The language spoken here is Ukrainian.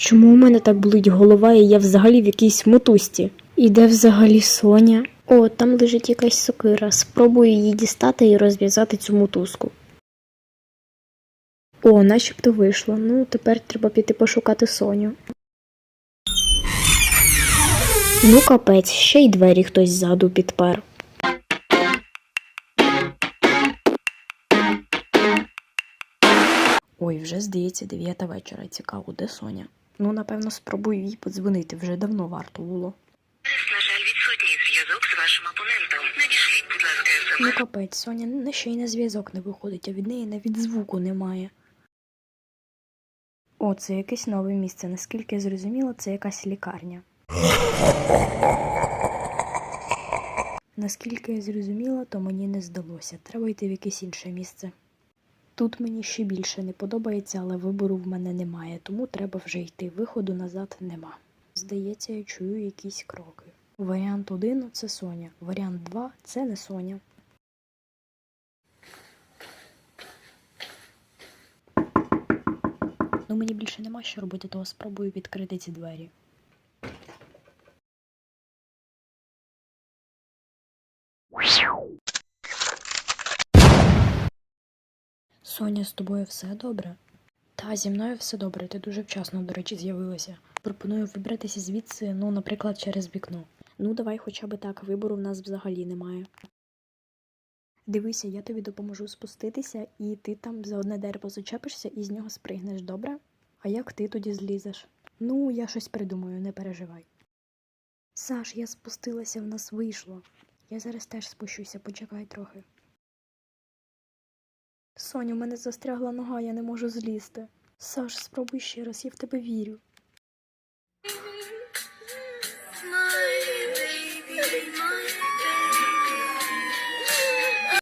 Чому у мене так болить голова, і я взагалі в якійсь мотузці? І де взагалі Соня? О, там лежить якась сокира. Спробую її дістати і розв'язати цю мотузку. О, начебто вийшло. Ну, тепер треба піти пошукати Соню. Ну, капець, ще й двері хтось ззаду підпер. Ой, вже здається, дев'ята вечора. Цікаво, де Соня? Ну, напевно, спробую їй подзвонити, вже давно варто було. На жаль, відсутній зв'язок з вашим опонентом. Надішліть, будь ласка, Ну, капець, Соня не ще й на зв'язок не виходить, а від неї навіть звуку немає. О, це якесь нове місце. Наскільки я зрозуміла, це якась лікарня. Наскільки я зрозуміла, то мені не здалося. Треба йти в якесь інше місце. Тут мені ще більше не подобається, але вибору в мене немає, тому треба вже йти. Виходу назад нема. Здається, я чую якісь кроки. Варіант 1 це Соня, варіант 2 це не Соня. Ну мені більше нема що робити, то спробую відкрити ці двері. Соня, з тобою все добре? Та, зі мною все добре, ти дуже вчасно, до речі, з'явилася. Пропоную вибратися звідси, ну, наприклад, через вікно. Ну, давай хоча б так, вибору в нас взагалі немає. Дивися, я тобі допоможу спуститися, і ти там за одне дерево зачепишся і з нього спригнеш, добре? А як ти тоді злізеш? Ну, я щось придумаю, не переживай. Саш, я спустилася, в нас вийшло. Я зараз теж спущуся, почекай трохи. Соню, мене застрягла нога, я не можу злізти. Саш, спробуй ще раз, я в тебе вірю.